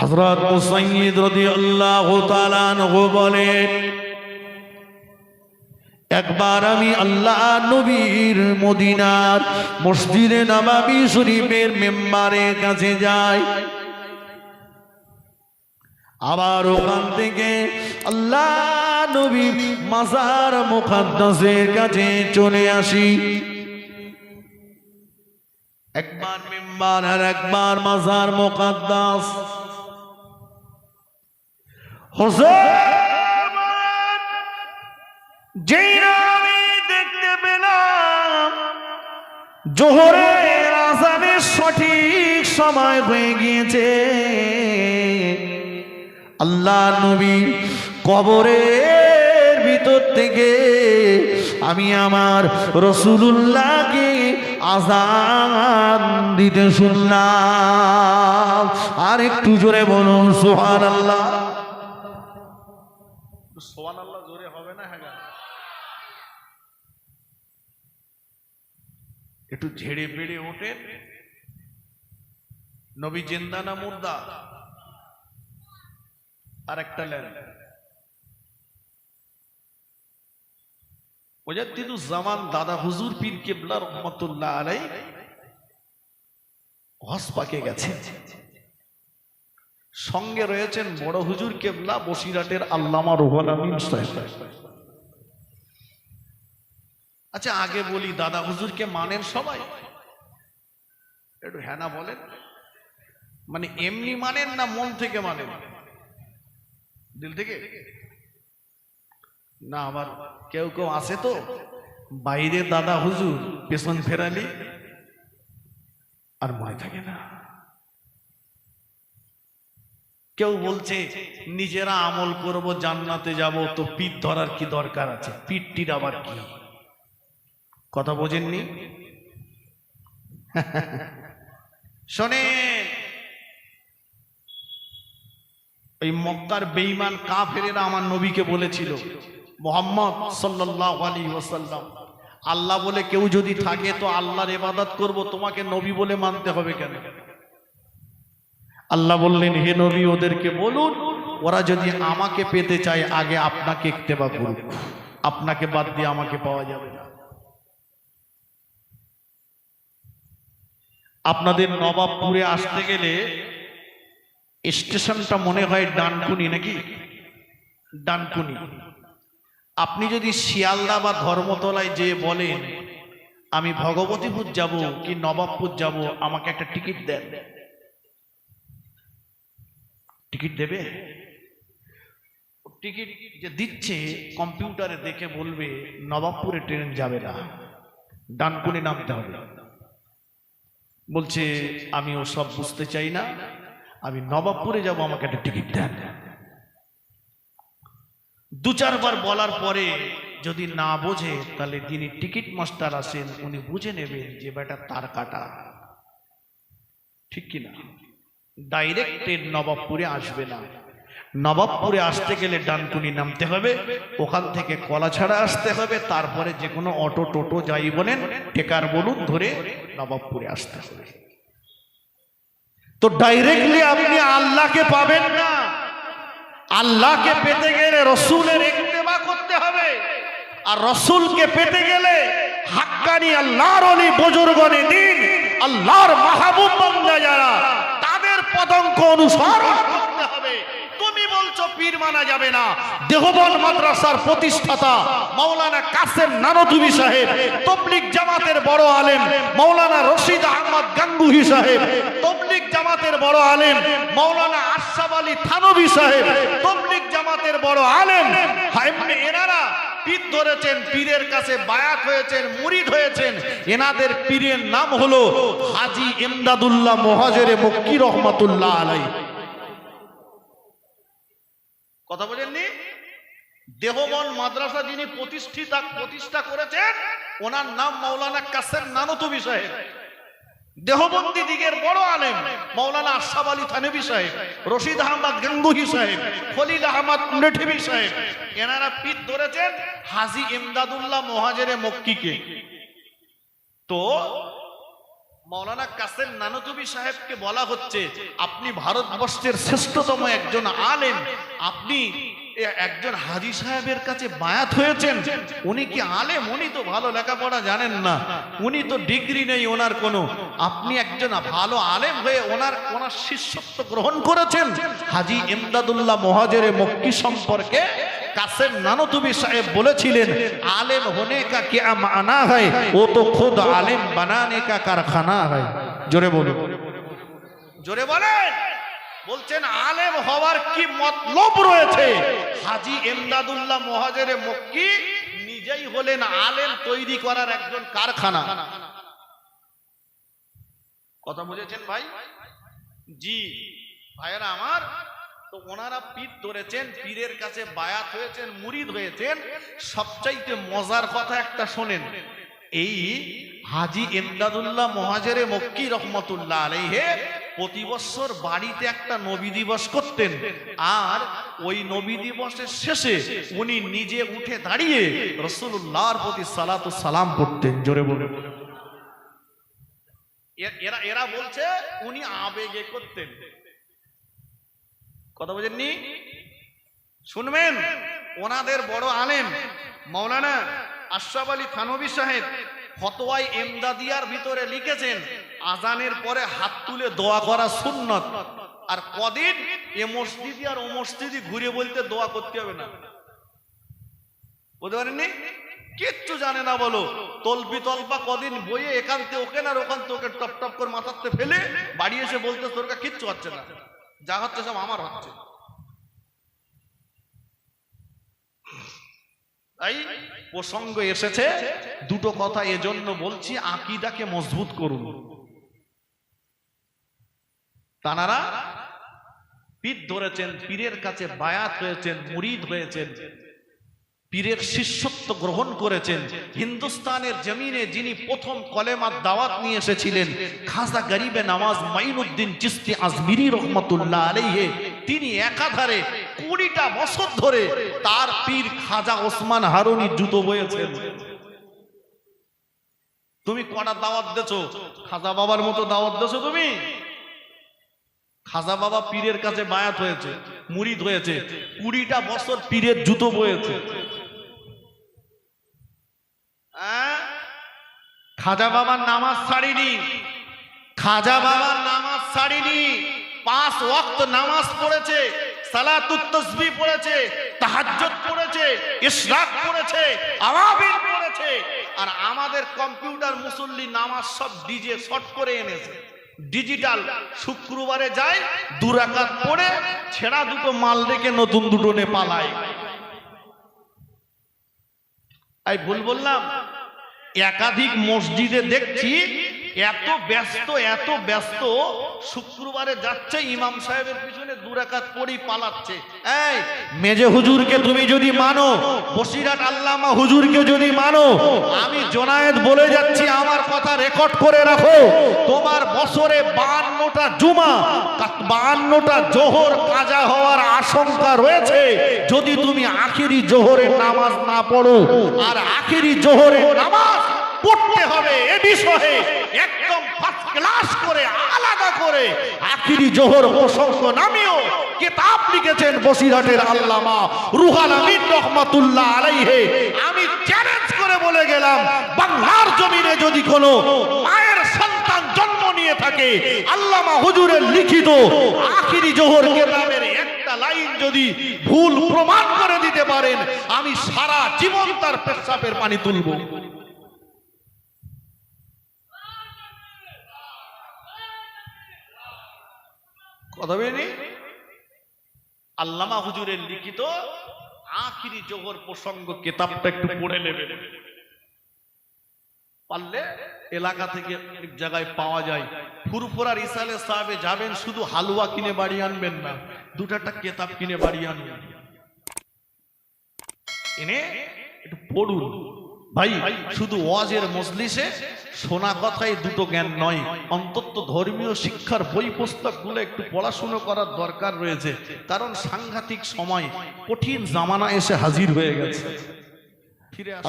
হজরত মুসাইদ রদি আল্লাহ বলেন, একবার আমি আল্লাহ নবীর মদিনার মসজিদে নবাবি শরীফের মেম্বারের কাছে যাই। আবার ওখান থেকে আল্লাহ নবী মাজার মুখাদ্দাসের কাছে চলে আসি। একবার মেম্বার আর একবার মাজার মুখাদ্দাস। দেখতে পেলাম, জোহরের আজানের সঠিক সময় হয়ে গিয়েছে। আল্লাহ নবী কবরের ভিতর থেকে আমি আমার রসুল্লাহকে আজান দিতে শুনলাম। আর একটু জোরে বলুন সোহান আল্লাহ সোহান আল্লাহ জোরে হবে না হ্যাঁ একটু ঝেড়ে বেড়ে ওঠেন। নবী জেন্দা না আর একটা লেন জামান দাদা হুজুর পীর কেবলা রহমতুল্লাহ আলাই হস পাকে গেছে সঙ্গে রয়েছেন বড় হুজুর কেবলা বসিরাটের আল্লামা রুহুল আমিন সাহেব। আচ্ছা আগে বলি, দাদা হুজুরকে মানেন সবাই? একটু হ্যাঁ না বলেন। মানে এমনি মানেন না মন থেকে মানেন? দিল থেকে? না, আবার কেউ কেউ আছে তো? বাইরে দাদা হুজুর, পেছন ফেরালি, আর মনে থাকে না। কেউ বলছে, নিজেরা আমল করব, জান্নাতে যাব, তো পিঠ ধরার কি দরকার আছে? পিঠটির আবার কি? কথা বোঝেননি? শোনেন, ওই মক্কার বেঈমান কাফেরেরা আমার নবীকে বলেছিল, মোহাম্মদ সাল্লাহ আলী ওসাল্লাম আল্লাহ বলে কেউ যদি থাকে তো আল্লাহর ইবাদত করব, তোমাকে নবী বলে মানতে হবে কেন? আল্লাহ বললেন, হে নবী, ওদেরকে বলুন, ওরা যদি আমাকে পেতে চায়, আগে আপনাকে ইক্তেবা করুক। আপনাকে বাদ দিয়ে আমাকে পাওয়া যাবে না। আপনাদের নবাবপুরে আসতে গেলে স্টেশনটা মনে হয় ডানকুনি নাকি? ডানকুনি। আপনি যদি শিয়ালদা বা ধর্মতলায় যে বলেন, আমি ভগবতীপুর যাব কি নবাবপুর যাব, আমাকে একটা টিকিট দেন। টিকিট দেবে? টিকিট যে দিচ্ছে, কম্পিউটারে দেখে বলবে, নবাবপুরে ট্রেন যাবে না। ডানকুনি নামতে হবে। বলছে আমি ও সব বুঝতে চাই না। আমি নবাবপুরে যাব, আমাকে একটা টিকিট দেন। দু চারবার বলার পরে যদি না বোঝে, তাহলে যিনি টিকিট মাস্টার আসেন উনি বুঝে নেবেন যে বেটা তার কাটা। ঠিক কিনা ডাইরেক্ট ট্রেন নবাবপুরে আসবে না। নবাবপুরে আসতে গেলে ডানকুনি নামতে হবে, ওখান থেকে কলা ছাড়া আসতে হবে, তারপরে যে কোনো অটো টোটো যাই বলেন, টেকার বলুন ধরে নবাবপুরে আসতে হবে। তো ডাইরেক্টলি আপনি আল্লাহকে পাবেন না। আল্লাহকে পেতে গেলে রসুলের একতেবা করতে হবে। আর রসুলকে পেতে গেলে হাক্কানি আল্লাহর অলি, বুজুর্গনে দিন, আল্লাহর মাহবুব যারা, তাদের পদঙ্ক অনুসরণ জামাতের রশিদ জামাতের বড় আলী সাহেব তবলিক জামাতের বড় এমনি এনারা পীর ধরেছেন, পীরের কাছে বায়াত হয়েছেন, মুরিদ হয়েছেন। এনাদের পীরের নাম হলো হাজি এমদাদুল্লাহ মহাজেরে মক্কি রহমাতুল্লাহ আলাই কথা বোঝেননি দেহবন মাদ্রাসা যিনি প্রতিষ্ঠিতা, প্রতিষ্ঠা করেছেন, ওনার নাম মাওলানা কাসেম নানতুবি সাহেব। দেহবন্দি দিগের বড় আলেম মাওলানা আশাব আলী থানবী সাহেব, রশিদ আহমদ গঙ্গুহি সাহেব, খলিল আহমদ নেঠিবি সাহেব। এনারা পিঠ ধরেছেন হাজি ইমদাদুল্লাহ মহাজেরে মক্কিকে। তো মৌলানা কাসেম নানতুবি সাহেবকে বলা হচ্ছে, আপনি ভারতবর্ষের শ্রেষ্ঠতম একজন আলেম। আপনি একজন হাজি সাহেবের কাছে বায়াত হয়েছেন। উনি কি আলেম? উনি তো ভালো লেখাপড়া জানেন না। উনি তো ডিগ্রি নেই ওনার কোনো। আপনি একজন ভালো আলেম হয়ে ওনার ওনার শিষ্যত্ব গ্রহণ করেছেন। হাজি ইমদাদুল্লাহ মহাজের মক্কি সম্পর্কে কাসেম নানতুবি সাহেব বলেছিলেন, আলেম হোনে কা কে আনা হয়? ও তো খুদ আলেম বানানে কা কারখানা হয়। জোরে বলুন। জোরে বলেন। বলছেন, আলেম হওয়ার কি মতলব রয়েছে? হাজি এমদাদুল্লাহ মহাজের মক্কি নিজেই হলেন আলেম তৈরি করার একজন কারখানা। কথা বুঝেছেন ভাই? জি। ভাইয়েরা আমার তো ওনারা পীর ধরেছেন, পীরের কাছে বায়াত হয়েছেন, মুরিদ হয়েছেন। সবচাইতে মজার কথা একটা শোনেন, এই হাজি এমদাদুল্লাহ মহাজেরে মক্কি রহমতুল্লাহ আলাইহে প্রতি বছর বাড়িতে একটা নবী দিবস করতেন। আর ওই নবী দিবসের শেষে উনি নিজে উঠে দাঁড়িয়ে রসুল্লাহর প্রতি সালাতু সালাম করতেন জোরে বলে এরা এরা বলছে, উনি আবেগে করতেন। কথা বোঝেননি শুনবেন? ওনাদের বড় আলেম মৌলানা আশরাফ আলী থানবী সাহেব ফতোয়াই এমদাদিয়ার ভিতরে লিখেছেন, আজানের পরে হাত তুলে দোয়া করা সুন্নত। আর কদিন এ মসজিদি আর ও মসজিদি ঘুরে বলতে দোয়া করতে হবে না। বুঝতে পারেননি? কিচ্ছু জানে না বলো। তলপি তলপা কদিন বইয়ে একান্তে ওকে না ওখান থেকে টপ টপ করে মাথাতে ফেলে বাড়ি এসে বলতে তোর কিচ্ছু হচ্ছে না। যা হচ্ছে সব আমার হচ্ছে। তাই প্রসঙ্গ এসেছে, দুটো কথা এজন্য বলছি, আকিদাকে মজবুত করুন। তানারা পীর ধরেছেন, পীরের কাছে বায়াত হয়েছেন, মুরিদ হয়েছেন। পীরের শিষ্যত্ব গ্রহণ করেছেন। হিন্দুস্তানের জমিনে যিনি প্রথম কলেমার দাওয়াত নিয়ে এসেছিলেন, খাজা গরিবে নামাজ মাইনুদ্দিন চিস্তি আজমিরি রহমতুল্লাহ আলাইহে, তিনি একাধারে কুড়িটা বছর ধরে তার পীর খাজা ওসমান হারুনি জুতো বয়েছেন। তুমি কটা দাওয়াত দেছো খাজা বাবার মতো দাওয়াত দেছো তুমি? খাজা বাবা পীরের কাছে বায়াত হয়েছে, মুরিদ হয়েছে, কুড়িটা বছর পীরের জুতো বয়েছে। খাজা বাবার নামাজ ছাড়িনি। খাজা বাবার নামাজ ছাড়িনি। পাঁচ ওয়াক্ত নামাজ পড়েছে, সালাতুত পড়েছে পড়েছে পড়েছে পড়েছে। আর আমাদের কম্পিউটার মুসল্লি নামাজ সব ডিজে করে এনেছে। ডিজিটাল শুক্রবারে যায় পড়ে, ছেঁড়া দুটো মাল রেখে নতুন দুটো নে পালায়। এই ভুল বললাম? একাধিক মসজিদে দেখছি এত ব্যস্ত এত ব্যস্ত শুক্রবারে যাচ্ছে ইমাম সাহেবের পিছনে দুরাকাত পড়ি পালাচ্ছে। এই, মেজে হুজুরকে তুমি যদি মানো, বসিরাট আল্লামা হুজুরকে যদি মানো, আমি জোনায়েদ বলে যাচ্ছি, আমার কথা রেকর্ড করে রাখো। তোমার বছরে বাহান্নটা জুমা বাহান্নটা জোহর কাজা হওয়ার আশঙ্কা রয়েছে। যদি তুমি আখেরি জোহরের নামাজ না পড়ো, আর আখেরি জোহরের নামাজ পড়তে হবে এ বিষয়ে। একদম ফার্স্ট ক্লাস করে, আলাদা করে। আখিরি জোহর প্রসঙ্গ নামিও। কিতাব লিখেছেন বসিরহাটের আল্লামা রুহাল আমিন রহমাতুল্লাহ আলাইহে। আমি চ্যালেঞ্জ করে বলে গেলাম, বাংলার জমিনে যদি কোনো মায়ের সন্তান জন্ম নিয়ে থাকে, আল্লামা হুজুরের লিখিত আখিরি জোহর কেতাবের একটা লাইন যদি ভুল প্রমাণ করে দিতে পারেন, আমি সারা জীবন তার পেশাবের পানি তুলবো। কথা আল্লামা হুজুরের লিখিত আখিরি জোহর প্রসঙ্গ কেতাবটা একটু পড়ে নেবেন পারলে এলাকা থেকে এক জায়গায় পাওয়া যায়। ফুরফুরার ইসালে সাহেবে যাবেন, শুধু হালুয়া কিনে বাড়ি আনবেন না দুটো একটা কেতাব কিনে বাড়ি আনবেন। এনে একটু পড়ুন। ভাই, শুধু ওয়াজের মজলিসে শোনা কথাই দুটো জ্ঞান নয়, অন্তত ধর্মীয় শিক্ষার বই পুস্তকগুলো একটু পড়াশুনো করার দরকার রয়েছে। কারণ সাংঘাতিক সময়, কঠিন জামানা এসে হাজির হয়ে গেছে।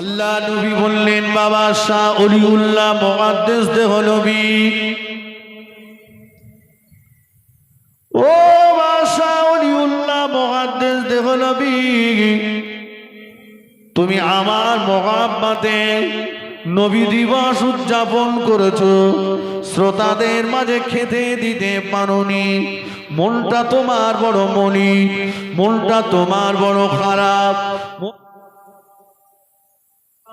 আল্লাহ নবী বললেন, বাবা শাহ অলিউল্লাহ মহাদ্দেশ দেহ নবী ও তুমি আমার মহাব্বাতে নবী দিবস উদযাপন করেছ। শ্রোতাদের মাঝে খেতে দিতে পারি মনটা তোমার বড় মনি, মনটা তোমার বড় খারাপ।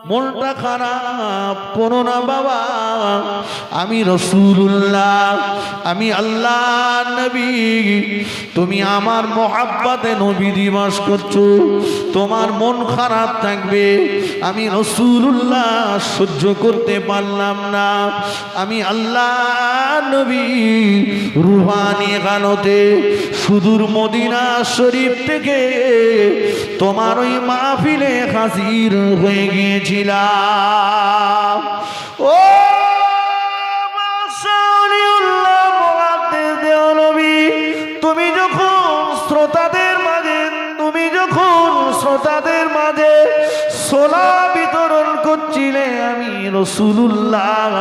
মনটা খারাপ করো না বাবা। আমি রসুল্লাহ আমি আল্লাহ নবী। তুমি আমার মহাব্বাতে নবী দিবস করছ, তোমার মন খারাপ থাকবে। আমি রসুল্লাহ সহ্য করতে পারলাম না। আমি আল্লাহ নবী রুহানি গানতে, সুদূর মদিনা শরীফ থেকে তোমার ওই মাহফিলে হাজির হয়ে গিয়েছিলাম ও তুমি যখন শ্রোতাদের মাঝে, তুমি যখন শ্রোতাদের মাঝে সোলা বিতরণ করছিলে, আমি রসুল্লাহ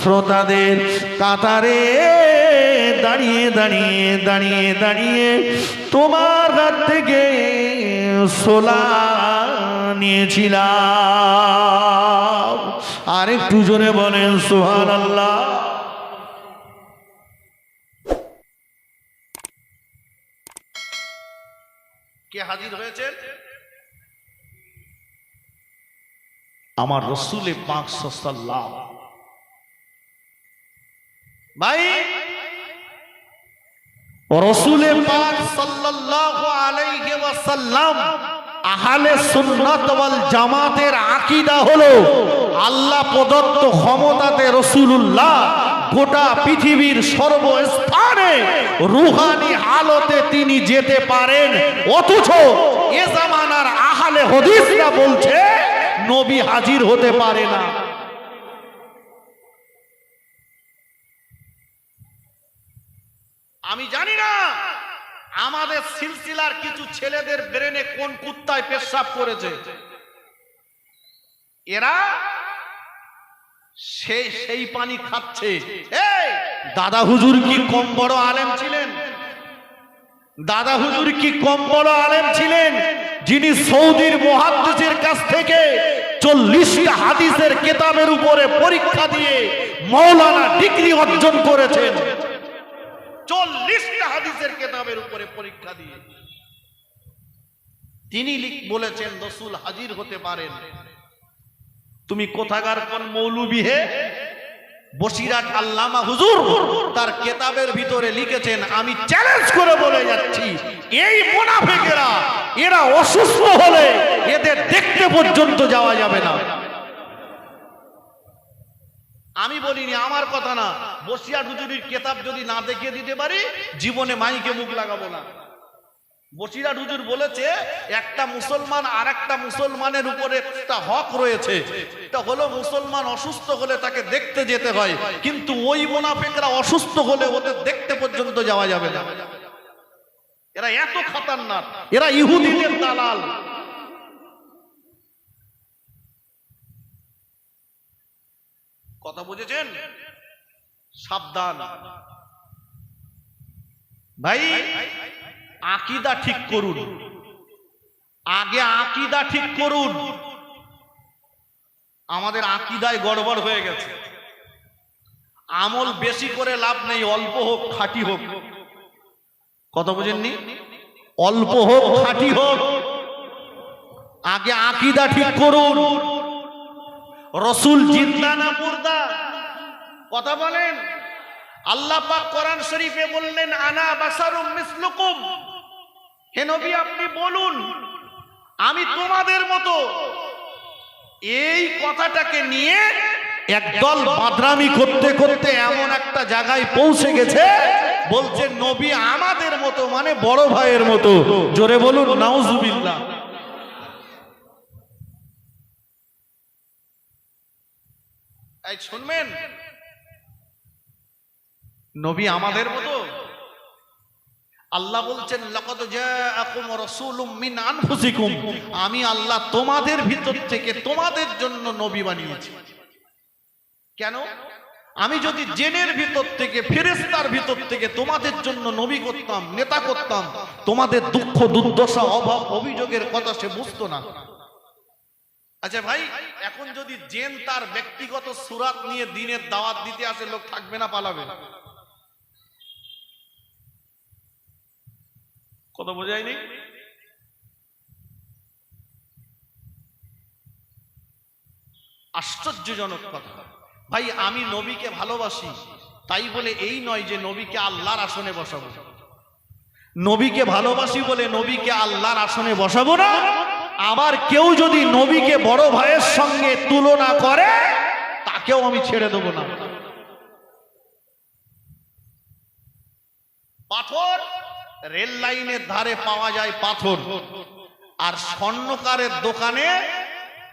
শ্রোতাদের কাতারে দাঁড়িয়ে দাঁড়িয়ে দাঁড়িয়ে দাঁড়িয়ে তোমার হাত থেকে সোলা নিয়েছিলাম। আর একটু জোরে বলেন সোহান আল্লাহ আমার রসুলে পাক সাল্লাম ভাই, রসুলে পাক সাল্লাল্লাহু আলাইহি ওয়াসাল্লাম আহলে সুন্নাত ওয়াল জামাতের আকীদা হলো আল্লাহ প্রদত্ত ক্ষমতাতে রসুলুল্লাহ গোটা পৃথিবীর সর্বস্থানে রুহানি হালতে তিনি যেতে পারেন। অথচ এ জামানার আহলে হদিসরা বলছে, নবী হাজির হতে পারে না। আমি জানি না আমাদের সিলসিলার কিছু ছেলেদের ব্রেনে কোন কুত্তায় পেশাব করেছে? এরা সেই সেই পানি খাচ্ছে। দাদা হুজুর কি কম বড় আলেম ছিলেন? দাদা হুজুর কি কম বড় আলেম ছিলেন? যিনি সৌদির মহাদ্দেশের কাছ থেকে চল্লিশটা হাদিসের কেতাবের উপরে পরীক্ষা দিয়ে মৌলানা ডিগ্রি অর্জন করেছেন। চল্লিশটা হাদিসের কেতাবের উপরে পরীক্ষা দিয়ে। তিনি বলেছেন, রসুল হাজির হতে পারেন। তুমি কোথাকার কোন মৌলবি হে? বসিরাট আল্লামা হুজুর তার কেতাবের ভিতরে লিখেছেন, আমি চ্যালেঞ্জ করে বলে যাচ্ছি, এই মোনাফেকেরা, এরা অসুস্থ হলে এদের দেখতে পর্যন্ত যাওয়া যাবে না। আমি বলিনি, আমার কথা না। বসিয়ার হুজুরির কেতাব যদি না দেখিয়ে দিতে পারি, জীবনে মাইকে মুখ লাগাবো না। বসিরাট হুজুর বলেছে, একটা মুসলমান আর একটা মুসলমানের উপরে একটা হক রয়েছে। এটা হলো মুসলমান অসুস্থ হলে তাকে দেখতে যেতে হয়, কিন্তু ওই মোনাফেকরা অসুস্থ হলে ওদের দেখতে পর্যন্ত যাওয়া যাবে না। এরা এত খাতারনাক। এরা ইহুদিনের দালাল। কথা বুঝেছেন? সাবধান। ভাই, আকিদা ঠিক করুন। আগে আকিদা ঠিক করুন। আমাদের আকিদায় গড়বড় হয়ে গেছে। আমল বেশি করে লাভ নেই, অল্প হোক, খাঁটি হোক। কথা বুঝেননি? অল্প হোক, খাঁটি হোক। আগে আকিদা ঠিক করুন। রসুল জিন্দা না মুর্দা? কথা বলেন। আল্লাহ পাক কোরআন শরীফে বললেন, আনা বাসারুম মিসলুকুম। হে নবী, আপনি বলুন, আমি তোমাদের মতো এই কথাটাকে নিয়ে একদল বাদরামি করতে করতে এমন একটা জায়গায় পৌঁছে গেছে, বলছে, নবী আমাদের মতো মানে বড় ভাইয়ের মতো। জোরে বলুন, নাউজুবিল্লাহ। এই শুনবেন? নবী আমাদের মতো? আল্লাহ বলছেন লাকাদ জাআকুম রাসূলুম মিন আনফুসিকুম। আমি আল্লাহ তোমাদের ভিতর থেকে তোমাদের জন্য নবী বানিয়েছি। কেন? আমি যদি জেনের ভিতর থেকে ফেরেস্তার ভিতর থেকে তোমাদের জন্য নবী করতাম নেতা করতাম তোমাদের দুঃখ দুর্দশা অভাব অভিযোগের কথা সে বুঝতো না। আচ্ছা ভাই এখন যদি জেন তার ব্যক্তিগত সুরাত নিয়ে দিনের দাওয়াত দিতে আসে লোক থাকবে না পালাবে? কথা বোঝায়নি? আশ্চর্যজনক কথা। ভাই আমি নবীকে ভালোবাসি তাই বলে এই নয় যে নবীকে আল্লাহর আসনে বসাবো। নবীকে ভালোবাসি বলে নবীকে আল্লাহর আসনে বসাবো না? আবার কেউ যদি নবীকে বড় ভাইয়ের সঙ্গে তুলনা করে, তাকেও আমি ছেড়ে দেবো না। পাথর, রেল লাইনের ধারে পাওয়া যায় পাথর। আর স্বর্ণকারের দোকানে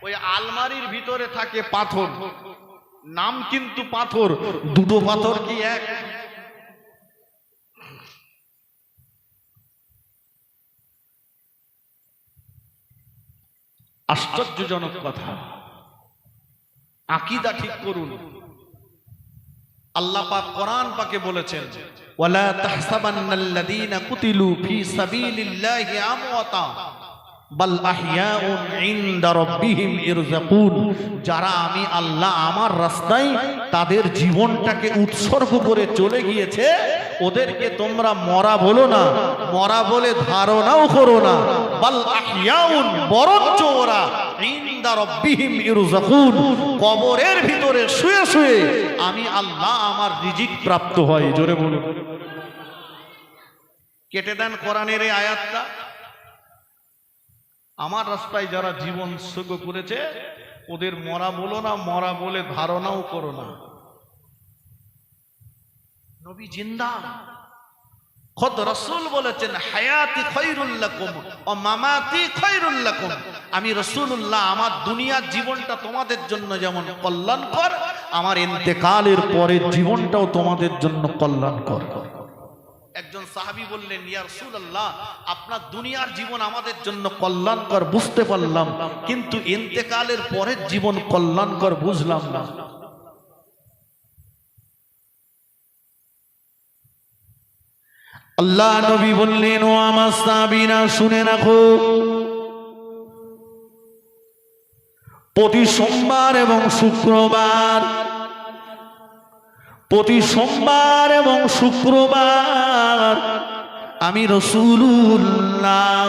ওই আলমারির ভিতরে থাকে পাথর। নাম কিন্তু পাথর। দুটো পাথর কি এক? আশ্চর্যজনক কথা। আকিদা ঠিক করুন। আল্লাহ পাক কোরআন পাকে বলেছেন, ওয়ালা তাহসাবান্নাল্লাযীনা কুতিলু ফী সাবীলিল্লাহি আমওয়াতা। যারা আমি আল্লাহ আমার রাস্তায় তাদের জীবনটাকে উৎসর্গ করে চলে গিয়েছে, ওদেরকে তোমরা মরা বলো না, মরা বলে ধারণাও করো না। বাল আহইয়াউন বরঞ্চ ওরা ইনদা রাব্বিহিম ইরযাকুন কবরের ভিতরে শুয়ে শুয়ে আমি আল্লাহ আমার রিজিক প্রাপ্ত হয়। জোরে বলুন। কেটে দেন কোরআনের এই আয়াতটা। আমার রাস্তায় যারা জীবন সুখ করেছে, ওদের মরা বলো না, মরা বলে ধারণাও করো না। নবী জিন্দা। খোদ রসুল বলেছেন, হায়াতি খৈরুল্লাকুম ও মামাতি খৈরুল্লাকুম আমি রসুল্লাহ আমার দুনিয়ার জীবনটা তোমাদের জন্য যেমন কল্যাণকর, আমার ইন্তেকালের পরের জীবনটাও তোমাদের জন্য কল্যাণ কল্যাণকর। একজন সাহাবী বললেন, ইয়া রাসূলুল্লাহ, আপনার দুনিয়ার জীবন আমাদের জন্য কল্যাণকর, বুঝতে পারলাম, কিন্তু ইন্তেকালের পরের জীবন কল্যাণকর বুঝলাম না। আল্লাহ নবী বললেন, ও আমার সাবিনা শুনে রাখো। প্রতি সোমবার এবং শুক্রবার প্রতি সোমবার এবং শুক্রবার আমি রসুল্লাহ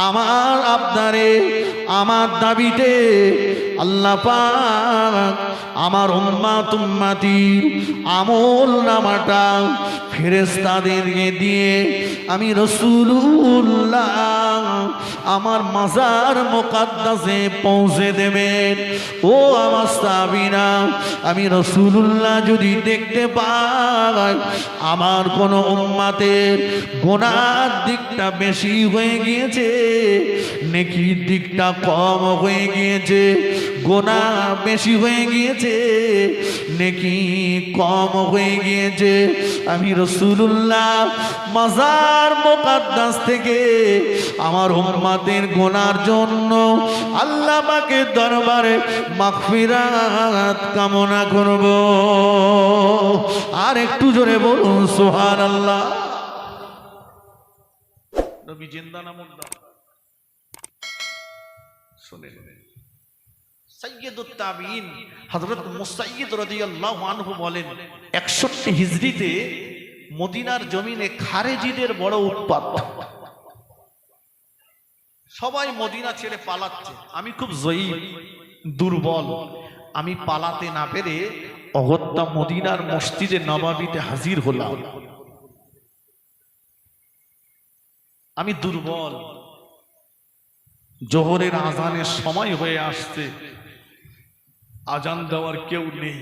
আমার আবদারে আমার দাবিতে আল্লাহ পাক আমার উম্মা তুম্মাতির আমল নামাটা ফেরেস্তাদেরকে দিয়ে আমি রসুল্লাহ আমার মাজার মোকাদ্দাসে পৌঁছে দেবেন ও আমার সাবিনা আমি রসুল্লাহ যদি দেখতে পাই, আমার কোনো উম্মাতের গোনার দিকটা বেশি হয়ে গিয়েছে, নেকির দিকটা কম হয়ে গিয়েছে, গোনা বেশি হয়ে গিয়েছে নেকি কম হয়ে গিয়েছে। আমি রসুল্লাহ মাজার মোকাদ্দাস থেকে আমার উম্মাদের গোনার জন্য আল্লাহ পাকের দরবারে মাগফিরাত কামনা করব। আর একটু জোরে বলুন সোহান আল্লাহ জিন্দা না মুর্দা শুনেন সাইয়্যিদুত তাবিঈন হযরত মুসাইয়্যিদ রাদিয়াল্লাহু আনহু বলেন 61 হিজরিতে মদিনার জমিনে খারেজিদের বড় উৎপাত। সবাই মদিনা ছেড়ে পালাচ্ছে। আমি খুব জয়ী দুর্বল। আমি পালাতে না পেরে অগত্যা মদিনার মসজিদে নবাবিতে হাজির হলাম। আমি দুর্বল। জোহরের আজানের সময় হয়ে আসছে। আজান দেওয়ার কেউ নেই।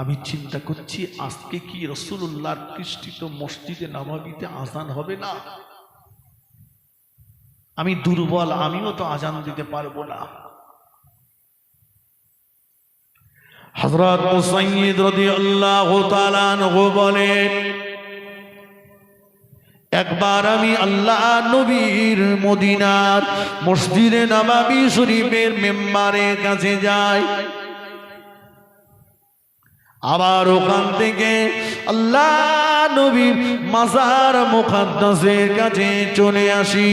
আমি চিন্তা করছি, আজকে কি রসুল্লাহর কৃষ্টিত মসজিদে নবাবিতে আজান হবে না? আমি দুর্বল, আমিও তো আজান দিতে পারব না। হজরত মুসাইয়িদ রাদিয়াল্লাহু তাআলা আনহু বলেন একবার আমি আল্লাহ নবীর মদিনার মসজিদে নবাবি শরীফের মেম্বারের কাছে যাই। আবার ওখান থেকে আল্লাহ নবীর মাজার মুখাদ্দাসের কাছে চলে আসি।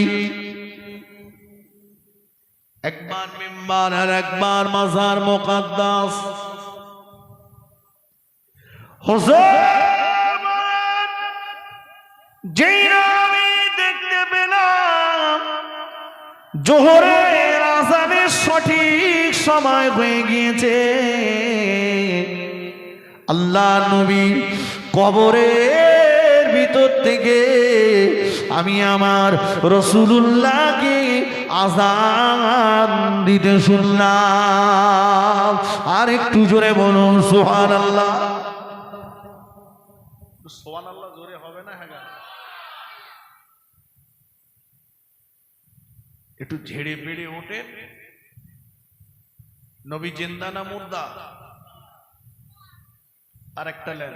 একবার মেম্বার আর একবার মাজার মুখাদ্দাস। হোসেন যেই আমি দেখতে পেলাম, জোহরের আজানের সঠিক সময় হয়ে গিয়েছে। আল্লাহ নবী কবরের ভিতর থেকে আমি আমার রসুল্লাহকে আজান দিতে শুনলাম। আর একটু জোরে বলুন সোহান আল্লাহ সোয়ান আল্লাহ জোরে হবে না হ্যাঁ একটু ঝেড়ে বেড়ে ওঠে নবী জেন্দা না মুর্দা? আর একটা লেন।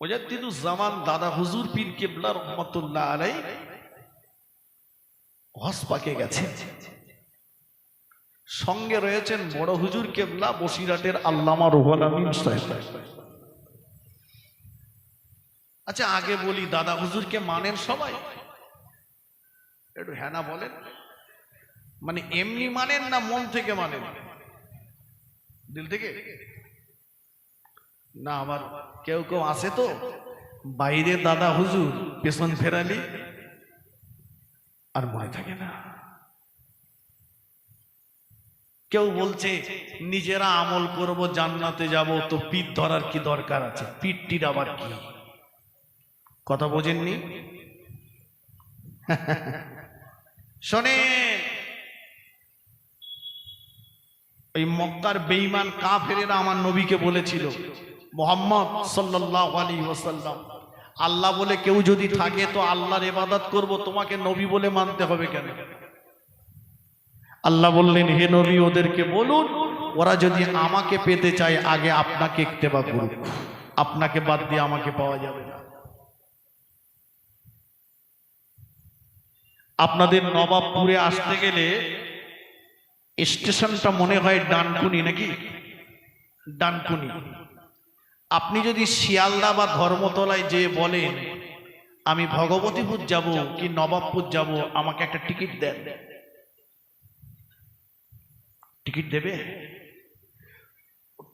ওজাদ্দিদুর জামান দাদা হুজুর পীর কেবলা রহমতুল্লাহ আলাই হস পাকে গেছে সঙ্গে রয়েছেন বড় হুজুর কেবলা বসিরাটের আল্লামা রুহুল আমিন সাহেব। আচ্ছা আগে বলি, দাদা হুজুরকে মানেন সবাই? একটু হ্যাঁ না বলেন। মানে এমনি মানেন না মন থেকে মানেন? দিল থেকে? না আবার কেউ কেউ আসে তো? বাইরে দাদা হুজুর, পেছন ফেরালি আর মনে থাকে না। কেউ বলছে, নিজেরা আমল করব, জান্নাতে যাব, তো পিঠ ধরার কি দরকার আছে? পিঠটির আবার কি? কথা বোঝেননি? শোনেন, ওই মক্কার বেঈমান কাফেরেরা আমার নবীকে বলেছিল, মোহাম্মদ সাল্লাহ আলী ওসাল্লাম আল্লাহ বলে কেউ যদি থাকে তো আল্লাহর ইবাদত করব, তোমাকে নবী বলে মানতে হবে কেন? আল্লাহ বললেন, হে নবী, ওদেরকে বলুন, ওরা যদি আমাকে পেতে চায়, আগে আপনাকে ইক্তেবা করুক, আপনাকে বাদ দিয়ে আমাকে পাওয়া যাবে না। আপনাদের নবাবপুরে আসতে গেলে স্টেশনটা মনে হয় ডানকুনি নাকি? ডানকুনি। আপনি যদি শিয়ালদা বা ধর্মতলায় যে বলেন, আমি ভগবতীপুর যাব কি নবাবপুর যাব, আমাকে একটা টিকিট দেন। টিকিট দেবে?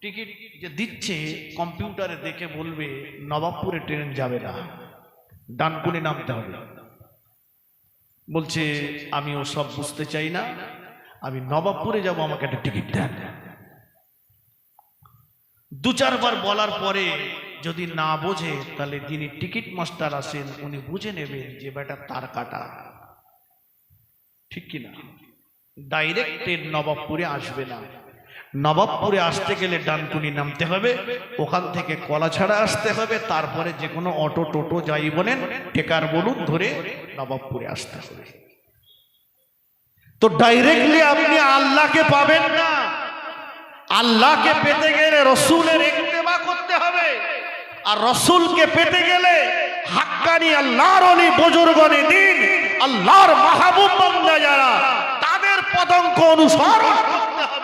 টিকিট যে দিচ্ছে, কম্পিউটারে দেখে বলবে, নবাবপুরে ট্রেন যাবে না, ডানকুনি নামতে হবে। বলছে আমি ও সব বুঝতে চাই না। আমি নবাবপুরে যাব, আমাকে একটা টিকিট দেন। দু চারবার বলার পরে যদি না বোঝে, তাহলে যিনি টিকিট মাস্টার আসেন উনি বুঝে নেবেন যে বেটা তার কাটা। ঠিক কিনা ডাইরেক্ট ট্রেন নবাবপুরে আসবে না। নবাবপুরে আসতে গেলে ডানকুনি নামতে হবে, ওখান থেকে কলা ছাড়া আসতে হবে, তারপরে যে কোনো অটো টোটো যাই বলেন, টেকার বলুন ধরে নবাবপুরে আসতে হবে। তো ডাইরেক্টলি আপনি আল্লাহকে পাবেন না। আল্লাহকে পেতে গেলে রসুলের ইত্তেবা করতে হবে। আর রসুলকে পেতে গেলে হাক্কানি আল্লাহর অলি, বুজুর্গনে দিন, আল্লাহর মাহবুব বান্দা যারা, তাদের পদঙ্ক অনুসরণ করতে হবে।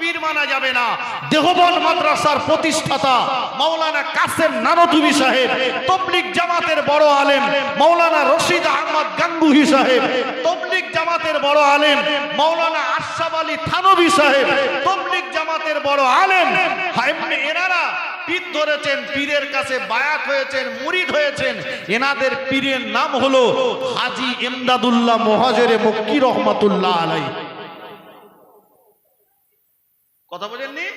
পীর মানা যাবে না। দেহবন মাদ্রাসার প্রতিষ্ঠাতা মাওলানা কাসেম নানতুবি সাহেব তবলিক জামাতের বড় আলেম মাওলানা রশিদ আহমদ গাঙ্গুহি সাহেব তবলিক জামাতের বড় আলেম মাওলানা আশরাফ আলী থানবী সাহেব তবলিক জামাতের বড় আলেম এনারা পীর ধরেছেন, পীরের কাছে বায়াত হয়েছেন, মুরিদ হয়েছেন। এনাদের পীরের নাম হলো হাজি এমদাদুল্লাহ মহাজেরে মক্কি রহমাতুল্লাহ আলাই কথা বলেননি?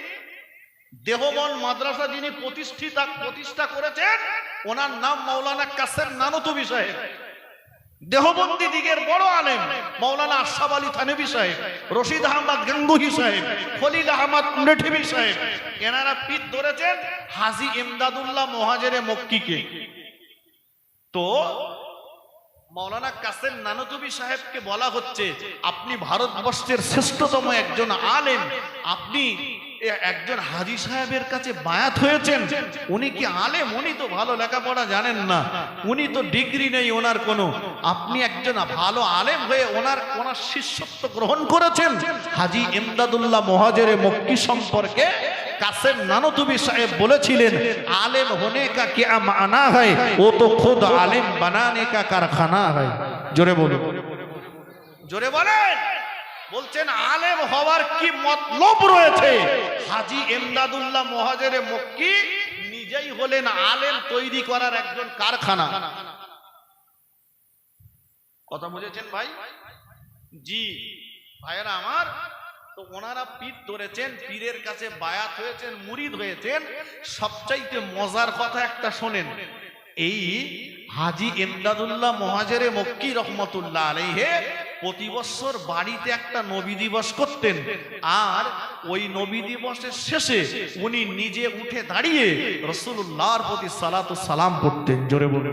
দেহবন মাদ্রাসা যিনি প্রতিষ্ঠিতা, প্রতিষ্ঠা করেছেন, ওনার নাম মাওলানা কাসেম নানতুবি সাহেব। দেহবন্দি দিগের বড় আলেম মাওলানা আশাব আলী থানবী সাহেব, রশিদ আহমদ গঙ্গুহি সাহেব, খলিল আহমদ নেঠিবি সাহেব। এনারা পিঠ ধরেছেন হাজি ইমদাদুল্লাহ মহাজেরে মক্কিকে। তো মৌলানা কাসেম নানতুবি সাহেবকে বলা হচ্ছে, আপনি ভারতবর্ষের শ্রেষ্ঠতম একজন আলেম, আপনি একজন হাজি সাহেবের কাছে বায়াত হয়েছেন। উনি কি আলেম? উনি তো ভালো লেখাপড়া জানেন না। উনি তো ডিগ্রি নেই ওনার কোনো। আপনি একজন ভালো আলেম হয়ে ওনার ওনার শিষ্যত্ব গ্রহণ করেছেন। হাজি ইমদাদুল্লাহ মহাজেরে মক্কি সম্পর্কে কাসেম নানতুবি সাহেব বলেছিলেন, আলেম হোনে কা কে মানা হয়? ও তো খুদ আলেম বানানে কা কারখানা হয়। জোরে বলুন। জোরে বলেন। বলছেন, আলেম হওয়ার কি মতলব রয়েছে? হাজি এমদাদুল্লাহ মহাজের মক্কি নিজেই হলেন আলেম তৈরি করার একজন কারখানা। কথা বুঝেছেন ভাই? জি। ভাইয়েরা আমার তো ওনারা পীর ধরেছেন, পীরের কাছে বায়াত হয়েছেন, মুরিদ হয়েছেন। সবচাইতে মজার কথা একটা শোনেন, এই হাজি এমদাদুল্লাহ মহাজেরে মক্কি রহমতুল্লাহ প্রতি বছর বাড়িতে একটা নবী দিবস করতেন। আর ওই নবী দিবসের শেষে উনি নিজে উঠে দাঁড়িয়ে রসুল্লাহর প্রতি সালাতু সালাম করতেন জোরে বলে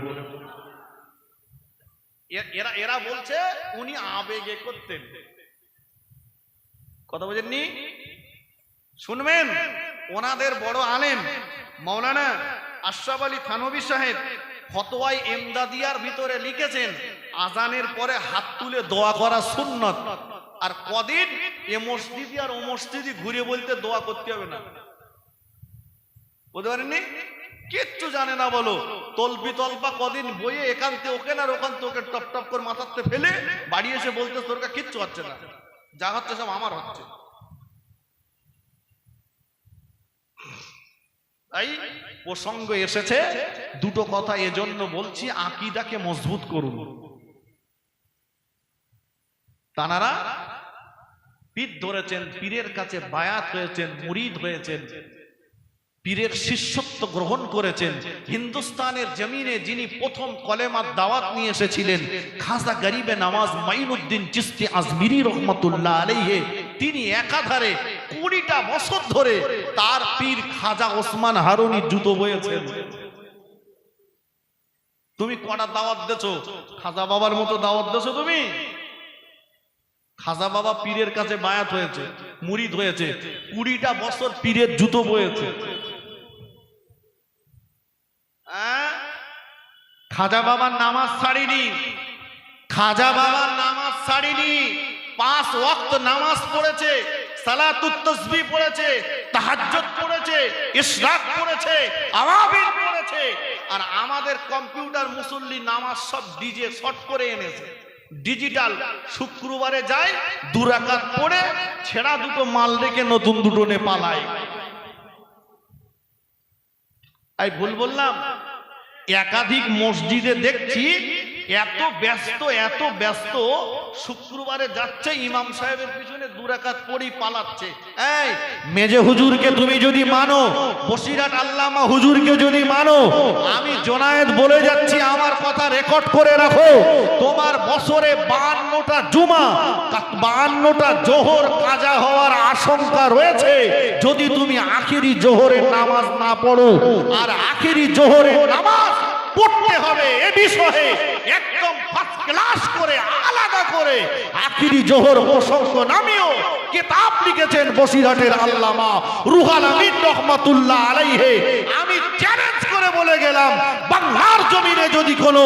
এরা এরা বলছে, উনি আবেগে করতেন। কথা বোঝেননি শুনবেন? ওনাদের বড় আলেম মৌলানা আশরাফ আলী থানবী সাহেব ফতোয়াই এমদাদিয়ার ভিতরে লিখেছেন, আজানের পরে হাত তুলে দোয়া করা সুন্নত। আর কদিন এ মসজিদি আর ও মসজিদি ঘুরে বলতে দোয়া করতে হবে না। বুঝতে পারেননি? কিচ্ছু জানে না বলো। তলবি তলবা কদিন বইয়ে একান্তে ওকে না ওখান ওকে টপ টপ করে মাথাতে ফেলে বাড়ি এসে বলতে তোর কিচ্ছু হচ্ছে না। যা হচ্ছে সব আমার হচ্ছে। তাই প্রসঙ্গ এসেছে, দুটো কথা এজন্য বলছি, আকিদাকে মজবুত করুন। তানারা পীর ধরেছেন, পীরের কাছে বায়াত হয়েছেন, মুরিদ হয়েছেন। পীরের শিষ্যত্ব গ্রহণ করেছেন। হিন্দুস্তানের জমিনে যিনি প্রথম কলেমার দাওয়াত নিয়ে এসেছিলেন, খাজা গরিবে নামাজ মাইনুদ্দিন চিস্তি আজমিরি রহমতুল্লাহ আলাইহে, তিনি একাধারে কুড়িটা বছর ধরে তার পীর খাজা ওসমান হারুনি জুতো বয়েছেন। তুমি কটা দাওয়াত দেছো? খাজা বাবার মতো দাওয়াত দেছো তুমি? খাজা বাবা পীরের কাছে বায়াত হয়েছে, মুরিদ হয়েছে, কুড়িটা বছর পীরের জুতো বয়েছে। খাজা বাবার নামাজ ছাড়িনি। খাজা বাবার নামাজ ছাড়িনি। পাঁচ ওয়াক্ত নামাজ পড়েছে তসবিহ পড়েছে আর আমাদের কম্পিউটার মুসল্লি নামাজ সব ডিজে করে এনেছে। ডিজিটাল শুক্রবারে যায় দুরাকাত ছেঁড়া দুটো মাল রেখে নতুন দুটো নে পালায় এই ভুল বললাম? একাধিক মসজিদে দেখছি এত ব্যস্ত এত ব্যস্ত, শুক্রবারে যাচ্ছে ইমাম সাহেবের পিছনে দুরাকাত পড়ি পালাচ্ছে। এই, মেজে হুজুরকে তুমি যদি মানো বসিরাট আল্লামা হুজুরকে যদি মানো, আমি জোনায়েদ বলে যাচ্ছি, আমার কথা রেকর্ড করে রাখো। তোমার বছরে বাহান্নটা জুমা বাহান্নটা জোহর কাজা হওয়ার আশঙ্কা রয়েছে। যদি তুমি আখেরি জোহরের নামাজ না পড়ো, আর আখেরি জোহরের নামাজ পড়তে হবে এ বিষয়ে। একদম ফার্স্ট ক্লাস করে, আলাদা করে। আখিরি জোহর প্রসঙ্গ নামিও কিতাব লিখেছেন বসিরহাটের আল্লামা রুহাল আমিন রহমাতুল্লাহ আলাইহে। আমি চ্যালেঞ্জ করে বলে গেলাম, বাংলার জমিনে যদি কোনো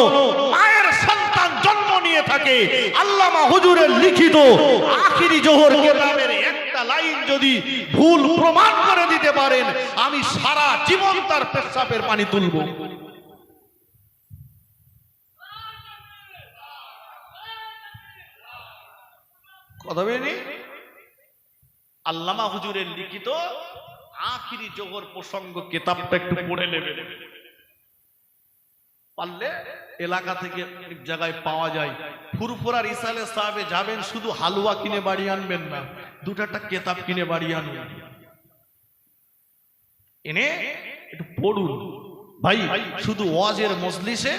মায়ের সন্তান জন্ম নিয়ে থাকে, আল্লামা হুজুরের লিখিত আখিরি জোহর কেতাবের একটা লাইন যদি ভুল প্রমাণ করে দিতে পারেন, আমি সারা জীবন তার পেশাবের পানি তুলবো। কথা বেনি আল্লামা হুজুরের লিখিত আখিরি জোহর প্রসঙ্গ কেতাবটা একটু পড়ে নেবে পারলে এলাকা থেকে এক জায়গায় পাওয়া যায়। ফুরফুরার ইসালে সাহেবে যাবেন, শুধু হালুয়া কিনে বাড়ি আনবেন না, দুটো একটা কেতাব কিনে বাড়ি আনবেন। এনে একটু পড়ুন। ভাই, শুধু ওয়াজের মজলিসে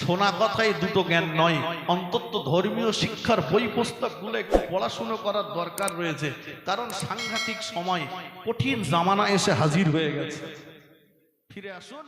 শোনা কথাই দুটো জ্ঞান নয়, অন্তত ধর্মীয় শিক্ষার বই পুস্তকগুলো একটু পড়াশুনো করার দরকার রয়েছে। কারণ সাংঘাতিক সময় কঠিন জামানা এসে হাজির হয়ে গেছে। ফিরে আসুন।